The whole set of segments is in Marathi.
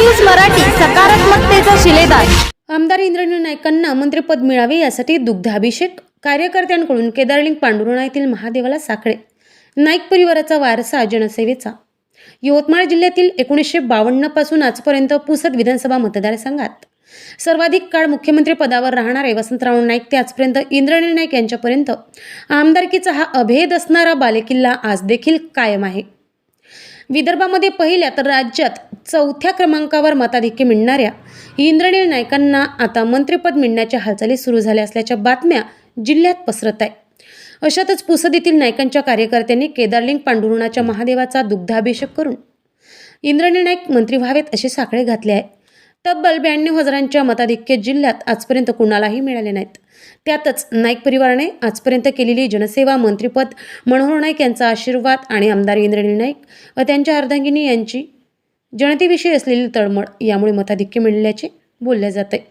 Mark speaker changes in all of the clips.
Speaker 1: न्यूज मराठी सकारात्मकतेचा शिलेदार.
Speaker 2: आमदार इंद्रनील नाईकांना मंत्रिपद मिळावे यासाठी दुग्धाभिषेक कार्यकर्त्यांकडून केदारलिंग पांडुरणा येथील महादेवाला साखळे नाईक परिवाराचा वारसा जनसेवेचा. यवतमाळ जिल्ह्यातील एकोणीसशे बावन्नपासून आजपर्यंत पुसद विधानसभा मतदारसंघात. सर्वाधिक काळ मुख्यमंत्री पदावर राहणारे वसंतराव नाईक ते आजपर्यंत इंद्रनील नाईक यांच्यापर्यंत आमदारकीचा हा अभेद असणारा बालेकिल्ला आज देखील कायम आहे. विदर्भामध्ये पहिल्या तर राज्यात चौथ्या क्रमांकावर मताधिक्य मिळणाऱ्या इंद्रनील नायकांना आता मंत्रिपद मिळण्याच्या हालचाली सुरू झाल्या असल्याच्या बातम्या जिल्ह्यात पसरत आहे अशातच पुसद येथील नायकांच्या कार्यकर्त्यांनी केदारलिंग पांडुरणाच्या महादेवाचा दुग्धाभिषेक करून इंद्रनील नाईक मंत्री व्हावेत असे साखळे घातले आहे. तब्बल ब्याण्णव हजारांच्या मताधिक्य जिल्ह्यात आजपर्यंत कुणालाही मिळाले नाहीत. त्यातच नाईक परिवाराने आजपर्यंत केलेली जनसेवा मंत्रिपद मनोहर नाईक यांचा आशीर्वाद आणि आमदार इंद्रनील नाईक व त्यांच्या अर्धांगिनी यांची जनतेविषयी असलेली तळमळ यामुळे मताधिक्य मिळाल्याचे बोलले जाते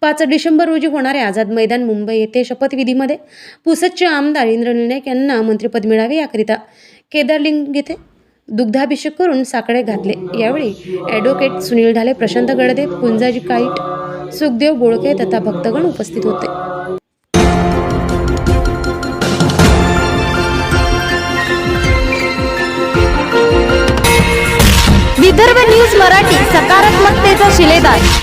Speaker 2: पाच डिसेंबर रोजी होणाऱ्या आझाद मैदान मुंबई येथे शपथविधीमध्ये पुसदचे आमदार इंद्र नाईक यांना मंत्रिपद मिळावे याकरिता केदारलिंग येथे दुग्धाभिषेक करून साकडे घातले. यावेळी ॲडव्होकेट सुनील ढाले प्रशांत गडदे पुंजाजी काईट सुखदेव बोळके तथा भक्तगण उपस्थित होते.
Speaker 1: विदर्भ न्यूज मराठी सकारात्मकतेचा शिलेदार.